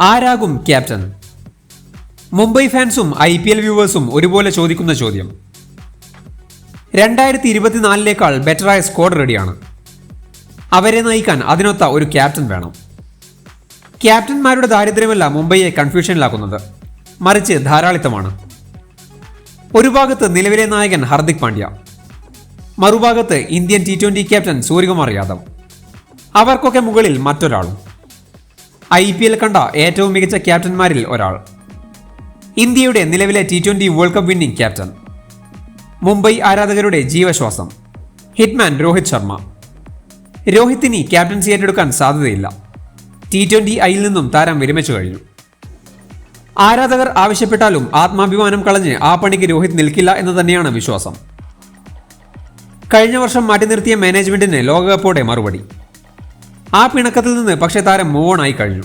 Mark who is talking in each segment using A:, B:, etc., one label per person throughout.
A: ആരാകും captain? Mumbai ഫാൻസും I P L വ്യൂവേഴ്സും ഒരുപോലെ ചോദിക്കുന്ന ചോദ്യം. രണ്ടായിരത്തി ഇരുപത്തിനാലിനേക്കാൾ ബെറ്ററായ സ്ക്വാഡ് റെഡിയാണ് അവരെ നയിക്കാൻ അതിനൊത്ത ഒരു ക്യാപ്റ്റൻ വേണം. ക്യാപ്റ്റന്മാരുടെ ദാരിദ്ര്യമല്ല മുംബൈയെ കൺഫ്യൂഷനിലാക്കുന്നത് മറിച്ച് ധാരാളിത്തമാണ്. ഒരു ഭാഗത്ത് നിലവിലെ നായകൻ ഹർദിക് പാണ്ഡ്യ. മറുഭാഗത്ത് Indian T twenty captain Suryakumar Yadav. അവർക്കൊക്കെ മുകളിൽ മറ്റൊരാളും. ഐ പി എൽ കണ്ട ഏറ്റവും മികച്ച ക്യാപ്റ്റന്മാരിൽ ഒരാൾ. ഇന്ത്യയുടെ നിലവിലെ T twenty world cup winning captain. Mumbai ആരാധകരുടെ ജീവശ്വാസം. ഹിറ്റ്മാൻ രോഹിത് ശർമ്മ. രോഹിത്തിനി ക്യാപ്റ്റൻസി ഏറ്റെടുക്കാൻ സാധ്യതയില്ല. ടി ട്വന്റി ഐയിൽ നിന്നും താരം വിരമിച്ചു കഴിഞ്ഞു. ആരാധകർ ആവശ്യപ്പെട്ടാലും ആത്മാഭിമാനം കളഞ്ഞ് ആ പണിക്ക് രോഹിത് നിൽക്കില്ല എന്ന് തന്നെയാണ് വിശ്വാസം. കഴിഞ്ഞ വർഷം മാറ്റി നിർത്തിയ മാനേജ്മെന്റിന് ലോകകപ്പോടെ മറുപടി. ആ പിണക്കത്തിൽ നിന്ന് പക്ഷേ താരം മൂവ് ആയി കഴിഞ്ഞു.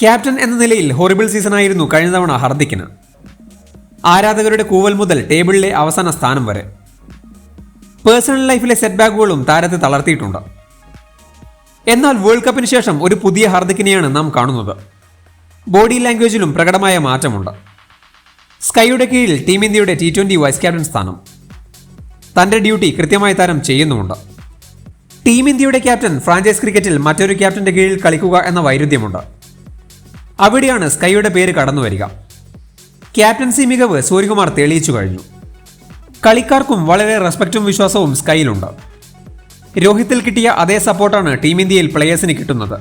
A: ക്യാപ്റ്റൻ എന്ന നിലയിൽ ഹൊറിബിൾ സീസണായിരുന്നു കഴിഞ്ഞ തവണ ഹർദിക്കിന്. ആരാധകരുടെ കൂവൽ മുതൽ ടേബിളിലെ അവസാന സ്ഥാനം വരെ. പേഴ്സണൽ ലൈഫിലെ സെറ്റ്ബാക്കുകളും താരത്തെ തളർത്തിയിട്ടുണ്ട്. എന്നാൽ വേൾഡ് കപ്പിന് ശേഷം ഒരു പുതിയ ഹാർദിക്കിനെയാണ് നാം കാണുന്നത്. ബോഡി ലാംഗ്വേജിലും പ്രകടമായ മാറ്റമുണ്ട്. സ്കൈയുടെ കീഴിൽ ടീം ഇന്ത്യയുടെ ടി ട്വന്റി വൈസ് ക്യാപ്റ്റൻ സ്ഥാനം. തന്റെ ഡ്യൂട്ടി കൃത്യമായി താരം ചെയ്യുന്നുമുണ്ട്. ടീം ഇന്ത്യയുടെ ക്യാപ്റ്റൻ ഫ്രാഞ്ചൈസ് ക്രിക്കറ്റിൽ മറ്റൊരു ക്യാപ്റ്റന്റെ കീഴിൽ കളിക്കുക എന്ന വൈരുദ്ധ്യമുണ്ട്. അവിടെയാണ് സ്കൈയുടെ പേര് കടന്നു വരിക. ക്യാപ്റ്റൻസി മികവ് സൂര്യകുമാർ തെളിയിച്ചു കഴിഞ്ഞു. കളിക്കാർക്കും വളരെ റെസ്പെക്റ്റും വിശ്വാസവും സ്കൈയിലുണ്ട്. രോഹിത്തിൽ കിട്ടിയ അതേ സപ്പോർട്ടാണ് ടീം ഇന്ത്യയിൽ പ്ലേയേഴ്സിന് കിട്ടുന്നത്.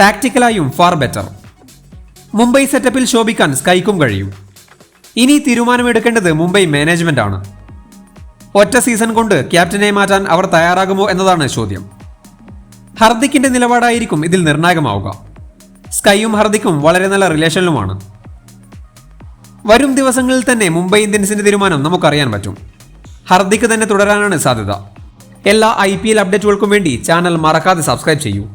A: ടാക്ടിക്കലായും ഫാർ ബെറ്റർ. മുംബൈ സെറ്റപ്പിൽ ശോഭിക്കാൻ സ്കൈക്കും കഴിയും. ഇനി തീരുമാനമെടുക്കേണ്ടത് മുംബൈ മാനേജ്മെന്റ് ആണ് ഒറ്റ സീസൺ കൊണ്ട് ക്യാപ്റ്റനെ മാറ്റാൻ അവർ തയ്യാറാകുമോ എന്നതാണ് ചോദ്യം. ഹർദിക്കിന്റെ നിലപാടായിരിക്കും ഇതിൽ നിർണായകമാവുക. സ്കൈയും ഹർദിക്കും വളരെ നല്ല റിലേഷനിലുമാണ്. വരും ദിവസങ്ങളിൽ തന്നെ മുംബൈ ഇന്ത്യൻസിന്റെ തീരുമാനം നമുക്കറിയാൻ പറ്റും. ഹർദിക്ക് തന്നെ തുടരാനാണ് സാധ്യത. എല്ലാ ഐ പി എൽ അപ്ഡേറ്റുകൾക്കും വേണ്ടി ചാനൽ മറക്കാതെ സബ്സ്ക്രൈബ് ചെയ്യൂ.